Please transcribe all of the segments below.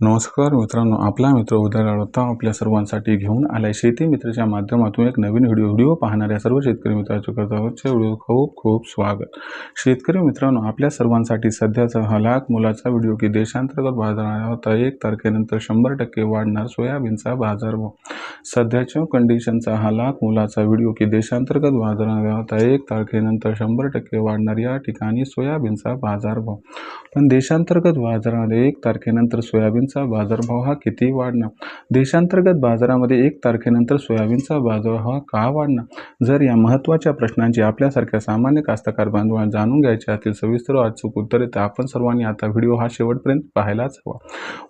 नमस्कार मित्रांनो आपला मित्र उदय होता आपल्या सर्वांसाठी घेऊन आलाय शेती मित्रच्या माध्यमातून एक नवीन व्हिडिओ व्हिडिओ पाहणाऱ्या सर्व शेतकरी मित्रांच्या करता व्हिडिओ खूप खूप स्वागत. शेतकरी मित्रांनो आपल्या सर्वांसाठी सध्याचा हा लाख मुलाचा व्हिडिओ की देशांतर्गत बाजारात एक तारखेनंतर शंभर टक्के वाढणार सोयाबीनचा बाजारभाव. सध्याच्या कंडिशनचा हा लाख मुलाचा व्हिडिओ की देशांतर्गत बाजारात एक तारखेनंतर शंभर टक्के वाढणार या ठिकाणी सोयाबीनचा बाजारभाव. पण देशांतर्गत बाजारात एक तारखेनंतर सोयाबीन सोयाबीनचा बाजारभाव हा किती वाढणार. देशांतर्गत बाजारामध्ये एक तारखेनंतर सोयाबीनचा बाजारभाव हा का वाढणार? जर या महत्त्वाच्या प्रश्नांची आपल्यासारख्या सामान्य कास्तकार बांधवांना जाणून घ्यायचे असतील सविस्तर अचूक उत्तरे तर आपण सर्वांनी आता व्हिडिओ हा शेवटपर्यंत पाहायलाच हवा.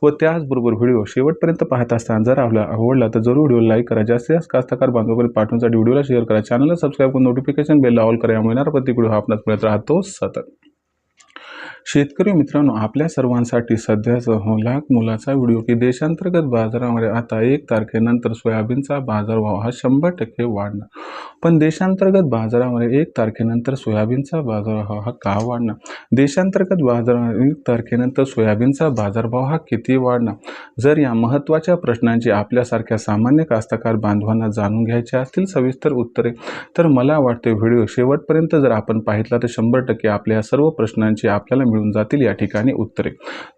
व त्याचबरोबर व्हिडिओ शेवटपर्यंत पाहत असताना जर आपला आवडला तर जरूर व्हिडिओ लाईक करा. जास्तीत जास्त कास्तकार बांधवापर्यंत पाठवण्यासाठी व्हिडिओला शेअर करा. चॅनलला सबस्क्राईब करून नोटिफिकेशन बेलला ऑल करा. यामुळे येणार प्रत्येक व्हिडिओ हा आपणास मिळत राहतो सतत. शेतकरी मित्रांनो आपल्या सर्वांसाठी सध्याचा हो लाख मुलाचा व्हिडिओ की देशांतर्गत बाजारामध्ये आता एक तारखेनंतर सोयाबीनचा बाजारभाव हा शंभर टक्के वाढणार. पण देशांतर्गत बाजारामध्ये एक तारखेनंतर सोयाबीनचा बाजारभाव हा का वाढणार? देशांतर्गत बाजारामध्ये एक तारखेनंतर सोयाबीनचा बाजारभाव हा किती वाढणार? जर या महत्त्वाच्या प्रश्नांची आपल्यासारख्या सामान्य कास्तकार बांधवांना जाणून घ्यायचे असतील सविस्तर उत्तरे तर मला वाटते व्हिडिओ शेवटपर्यंत जर आपण पाहितला तर शंभर टक्के आपल्या सर्व प्रश्नांची आपल्याला मिळून जातील या ठिकाणी उत्तरे.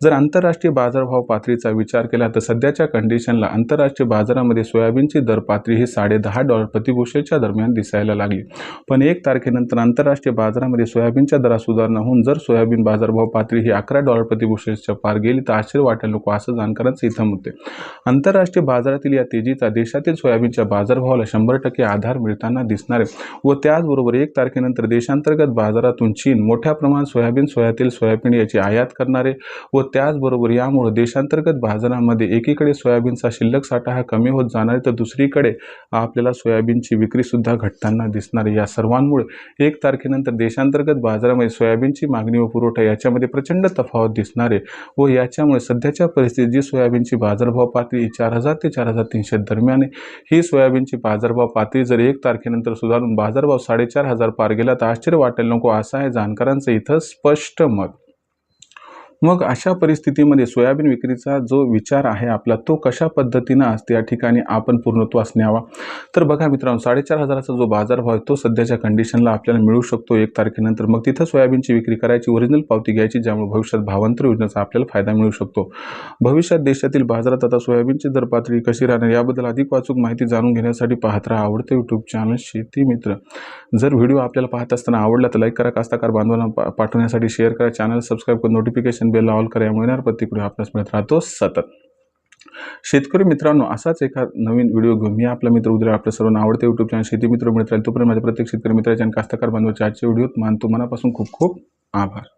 जर आंतरराष्ट्रीय बाजारभाव पातळीचा विचार केला तर सध्याच्या कंडिशनला आंतरराष्ट्रीय बाजारामध्ये सोयाबीनची दर पातळी ही साडे दहा डॉलर प्रतिगोष्ठीच्या दरम्यान दिसायला लागली. पण एक तारखेनंतर आंतरराष्ट्रीय बाजारामध्ये सोयाबीनच्या दरात सुधारणा होऊन जर सोयाबीन बाजारभाव पातळी ही अकरा डॉलर प्रतिगोष्ठीच्या पार गेली तर आश्चर्य वाटेल नको असं जाणकारांचं इथं होते आंतरराष्ट्रीय बाजारातील या तेजीचा देशातील सोयाबीनच्या बाजारभावाला शंभर टक्के आधार मिळताना दिसणार आहे. व त्याचबरोबर एक तारखेनंतर देशांतर्गत बाजारातून चीन मोठ्या प्रमाणात सोयाबीन सोयातील सोयाबीन याची आयात करणारे व त्याचबरोबर यामुळे देशांतर्गत बाजारामध्ये एकीकडे सोयाबीनचा शिल्लक साठा हा कमी होत जाणार आहे तर दुसरीकडे आपल्याला सोयाबीनची विक्रीसुद्धा घटताना दिसणार आहे. या सर्वांमुळे एक तारखेनंतर देशांतर्गत बाजारामध्ये सोयाबीनची मागणी व पुरवठा याच्यामध्ये प्रचंड तफावत दिसणार आहे व याच्यामुळे सध्याच्या परिस्थितीत जी सोयाबीनची बाजारभाव पातळी चार हजार ते चार हजार तीनशे दरम्यान आहे. ही सोयाबीनची बाजारभाव पातळी जर एक तारखेनंतर सुधारून बाजारभाव साडेचार हजार पार गेला तर आश्चर्य वाटेल नको असं आहे जाणकारांचं इथं स्पष्ट मत. मग अशा परिस्थितीमध्ये सोयाबीन विक्रीचा जो विचार आहे आपला तो कशा पद्धतीनं असते या ठिकाणी आपण पूर्णत्वास न्यावा? तर बघा मित्रांनो साडेचार हजाराचा जो बाजारभाव आहे तो सध्याच्या कंडिशनला आपल्याला मिळू शकतो एक तारखेनंतर. मग तिथं सोयाबीनची विक्री करायची ओरिजिनल पावती घ्यायची ज्यामुळे भविष्यात भावांतर योजनेचा आपल्याला फायदा मिळू शकतो. भविष्यात देशातील बाजारात आता सोयाबीनची दर पातळी कशी राहणार याबद्दल अधिक वाचूक माहिती जाणून घेण्यासाठी पाहत राहा आवडते यूट्यूब चॅनल शेती मित्र. जर व्हिडिओ आपल्याला पाहत असताना आवडला तर लाईक करा कास्ताकार बांधवांना पाठवण्यासाठी शेअर करा चॅनल सबस्क्राईब करून नोटिफिकेशन बेल ऑल करा यामुळे येणार प्रतिक्रिया आपल्यास मिळत राहतो सतत. शेतकरी मित्रांनो असाच एका नवीन व्हिडिओ घेऊन मी आपला मित्र उद्या आपल्या सर्वांना आवडते युट्यूब चॅनल शेती मित्र मिळत राहील. तोपर्यंत माझ्या प्रत्येक शेतकरी मित्राच्या कास्तकार बांधवाच्या आजच्या व्हिडिओत मानतो. मनापासून खूप खूप आभार.